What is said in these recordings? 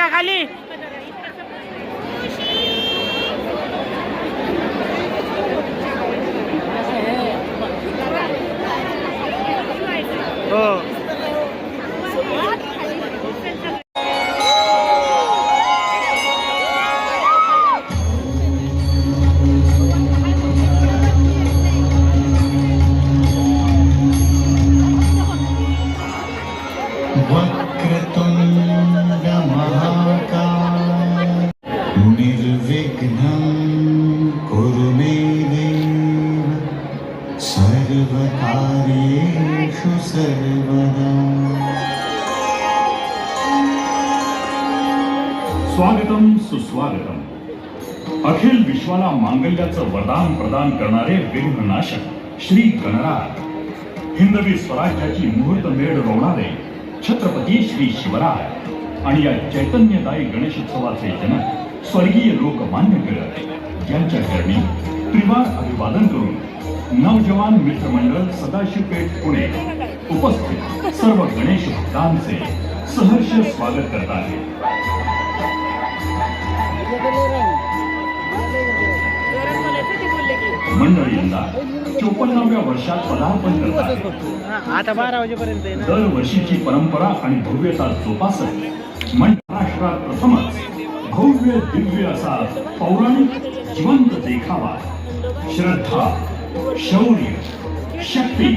জায়গা খালি सुस्वागतम. अखिल विश्वाला मांगल्याचं वरदान प्रदान करणारे विघ्ननाशक श्री गणराज हिंदवी स्वराज्याची मुहूर्त मेळ रोवणारे छत्रपती श्री शिवराय आणि या चैतन्यदायी गणेशोत्सवाचे जनक स्वर्गीय लोकमान्य टिळक यांच्या चरणी त्रिवार अभिवादन करून नवजवान मित्रमंडळ सदाशिवपेठ पुणे उपस्थित सर्व गणेश भक्तांचे सहर्ष स्वागत करत आहे. मंडळी यंदा चोपन्नाव्या वर्षात पदार्पण करत आहे आता बारा वाजेपर्यंत दरवर्षीची परंपरा आणि भव्यता जोपासत महाराष्ट्रात प्रथमच भव्य दिव्य असा पौराणिक जिवंत देखावा. श्रद्धा शौर्य शक्ती.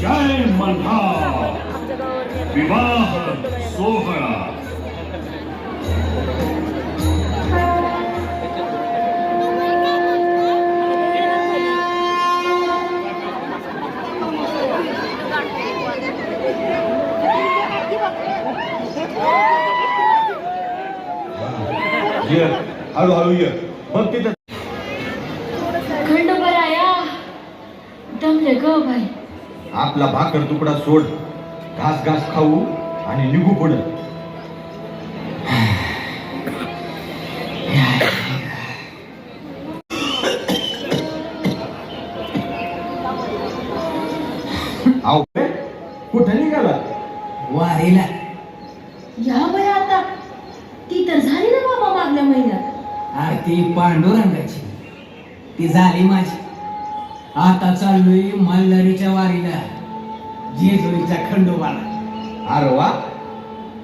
जय मल्हार. विवाह सोहळा. ये हळूहळू ये. बघ तिथं. खंडोबराया दमले ग बाई. आपला भाकर तुकडा सोड. घास घास खाऊ आणि निघू पुढं. आरती पांडुरंगाची. ती झाली माझी. आता चाललोय मल्हारीच्या वारीला. जेजुरीच्या खंडोबाला. अरे वा.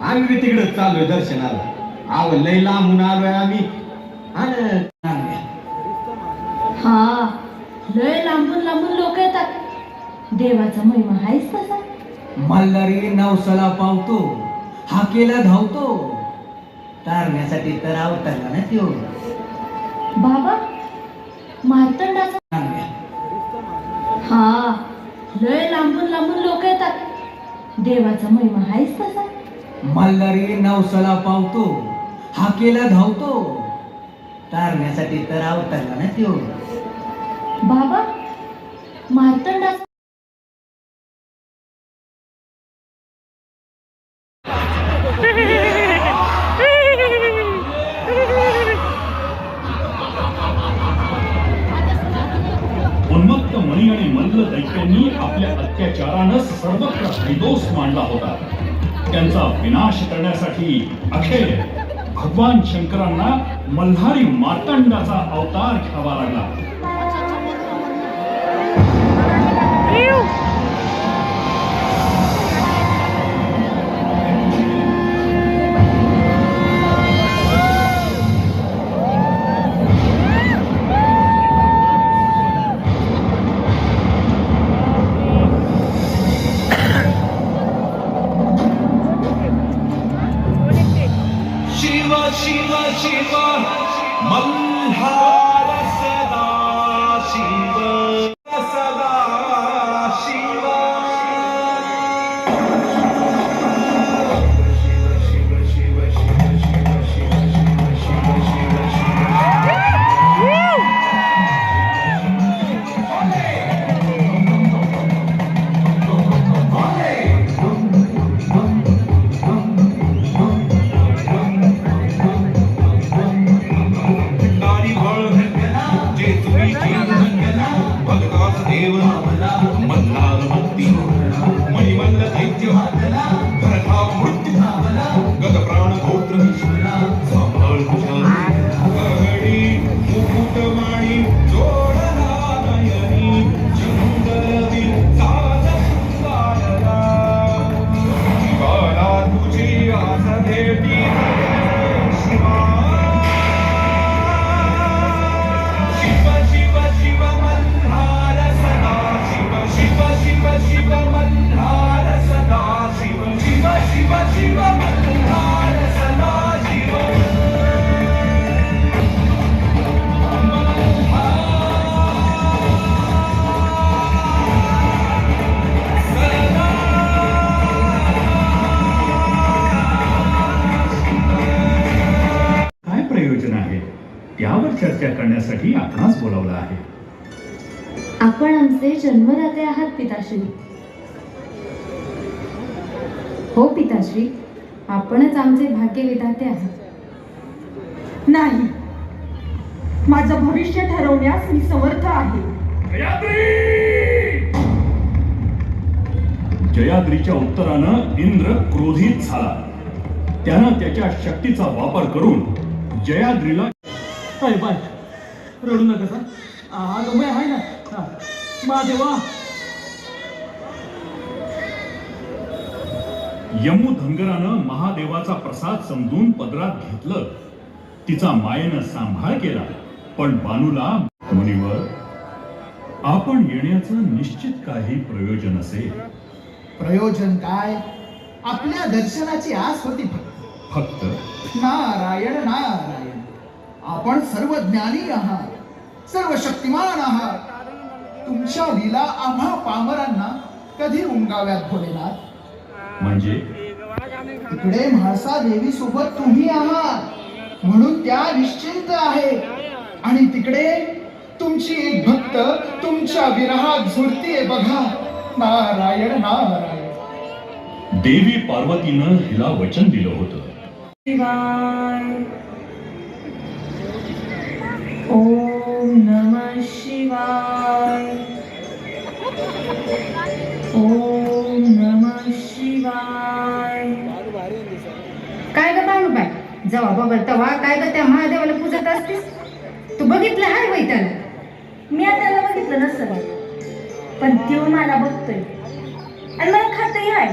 आम्ही बी तिकडे चाललोय दर्शनाला. आव लय लांबून आलोय आम्ही. हा. हा लय लांबून लांबून लोक येतात. देवाचा महिमा हायच तसा. मल्हारी नवसाला पावतो हाकेला धावतो. तारण्यासाठी तर अवतरला ना त्यो. बाबा चाललोय. हा लय लांबून लांबून लोक येतात. देवाचा महिमा हायच तसा. मल्हारी नवसाला पावतो हाकेला धावतो. तारण्यासाठी तर अवतरला ना त्यो. बाबा मार्तंडाचा भगवान शंकरांना मल्हारी मार्तंडाचा अवतार घ्यावा लागला. आपण आमचे जन्मदाते आहात पिताश्री. हो पिताश्री आपणच आमचे भाग्य विधाते आहात. नाही. माझं भविष्य ठरवण्यास मी समर्थ आहे. जयाद्रीच्या उत्तरानं इंद्र क्रोधित झाला. त्यानं त्याच्या शक्तीचा वापर करून जयाद्रीला बाय. रडू नका सर. मी आहे ना. महादेवा. यमुधंगरानं महादेवाचा प्रसाद समजून पदरात घेतलं. तिचा मायेनं सांभाळ केला पण बानूला मुनीवर आपण येण्याचं निश्चित काही प्रयोजन असेल प्रयोजन काय? आपल्या दर्शनाची आस होती फक्त. फक्त? नारायण नारायण. आपण सर्व ज्ञानी आहात सर्व शक्तिमान आहात. तुमच्या लीला आम्हा पामरांना कधी उमगाव्यात भोलेनाथ? म्हणजे? इकडे म्हाळसा देवी सोबत तुम्ही आहात. म्हणून त्या निश्चिंत आहे. आणि तिकडे तुमची एक भक्त तुमच्या विरहात झुरतीये बघा. नारायण नारायण. देवी पार्वतीनं हिला वचन दिलं होतं. शिवाय ओम नम शिवाय शिवाय काय ग बाय? जेव्हा बघल तेव्हा काय ग त्या महादेवाला पूजत असतेस? तू बघितलं हाय बाई त्याला. मी आता त्याला बघितलं नसतं पण त्यो मला बघतोय. आणि मला खातही आहे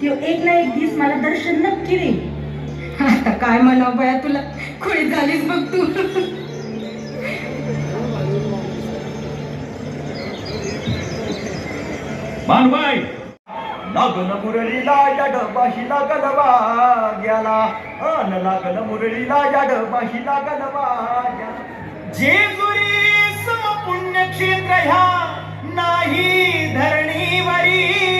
त्यो एक ना एक दिवस मला दर्शन नक्की देईल. आता काय म्हणावं बया तुला? खुळी झालीस बघ तू. मानबाई लागन मुरळीला या पाशीला कलवा गेला. अन लागन मुरळीला या डबाशीला गलबा जेजुरी समपुण्य क्षेत्र ह्या नाही धरणीवरी.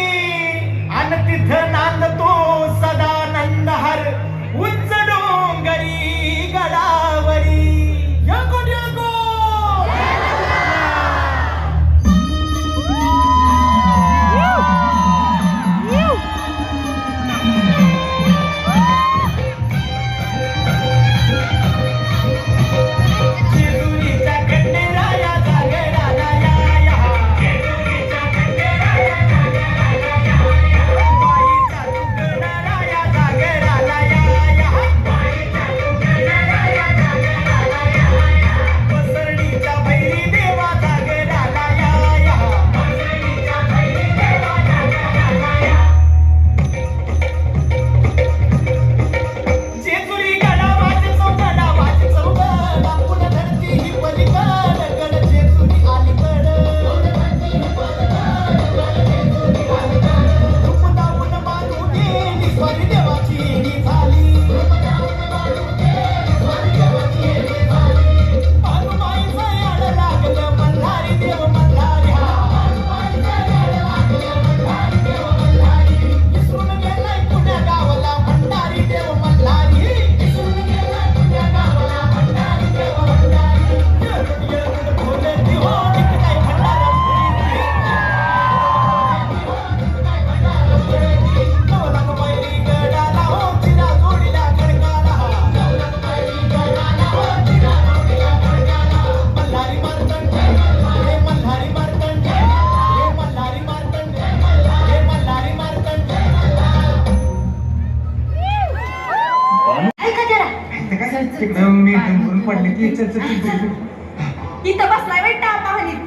इथं बसलाय बेटा पाहणीत.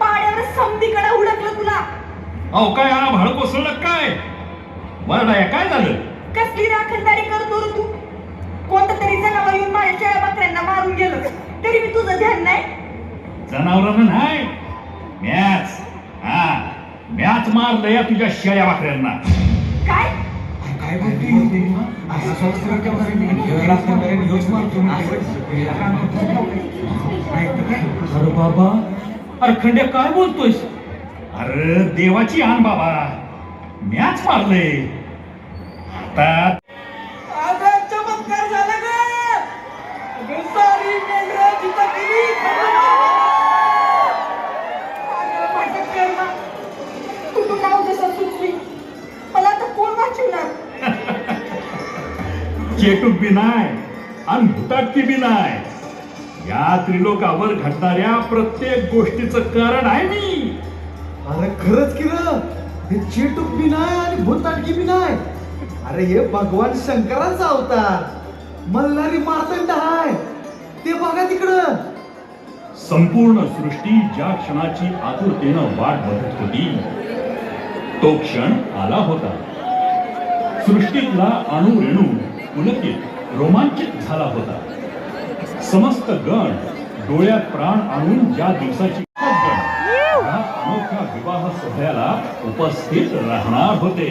पाड्यावर समधीकडे उडकलं तुला. अहो काय हा भाड कोसळलं काय? वरडाया काय झालं? कसली राखणदारी करतो रे तू? कोणतं तरी जनावर येऊन माझ्या शेळ्या बकऱ्यांना मारून गेलं. तरी मी तुझं ध्यान नाही. जनावरांना नाही. मॅच हा. मॅच मारलं या तुझ्या शेळ्या वाकऱ्यांना अरे बाबा. अरे खंड्या काय बोलतोयस? अरे देवाची आण बाबा. मॅच मारले आता चमत्कार झाला ग सारी मेंढरं जिथं गेली चेटूक बी नाही आणि भुताटकी बी नाही या त्रिलोकावर घडणाऱ्या प्रत्येक गोष्टीचं कारण आहे मी. अरे खरंच की र हे चेटूक बी नाही आणि भूताटकी बी नाही अरे हे भगवान शंकराचा अवतार. मल्हारी मार्तंड हाय. ते बघा तिकडं. संपूर्ण सृष्टी ज्या क्षणाची आतुरतेनं वाट बघत होती तो क्षण आला होता. सृष्टीतला अणुरेणू पुलकित रोमांचित झाला होता. समस्त गण डोळ्यात प्राण आणून ज्या दिवसाची अनोख्या विवाह सोहळ्याला उपस्थित राहणार होते.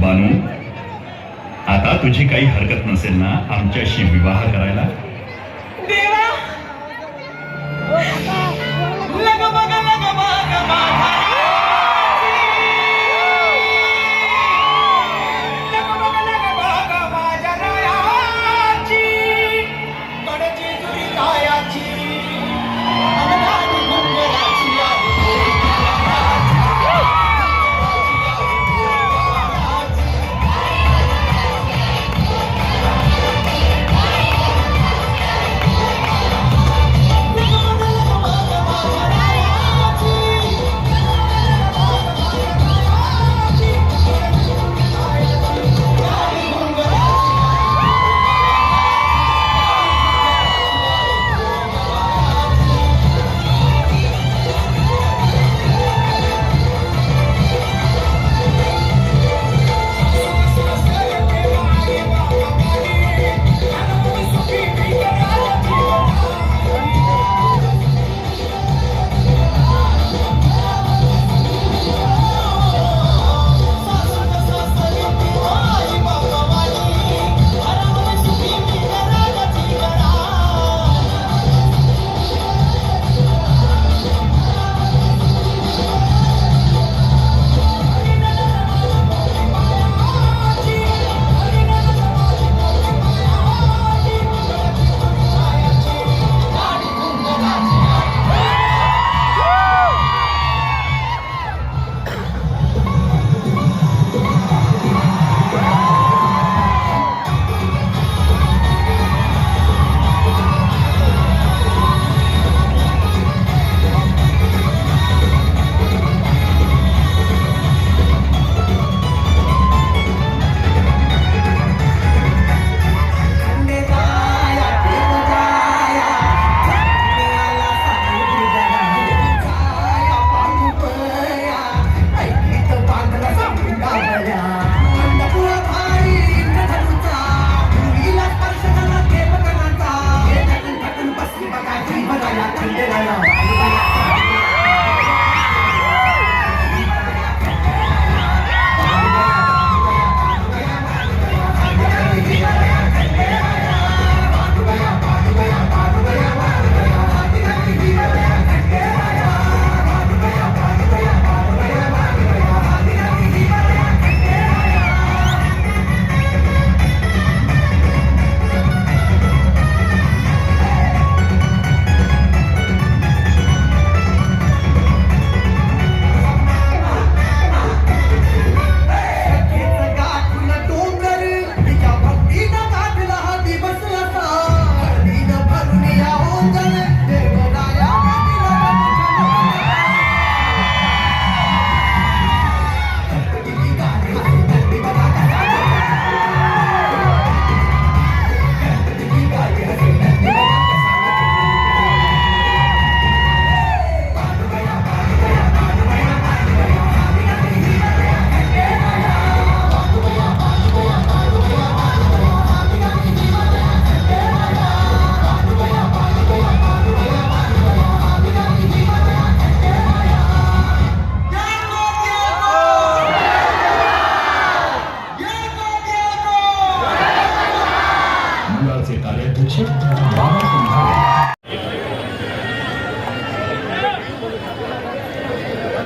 बानू आता तुझी काही हरकत नसेल ना आमच्याशी विवाह करायला?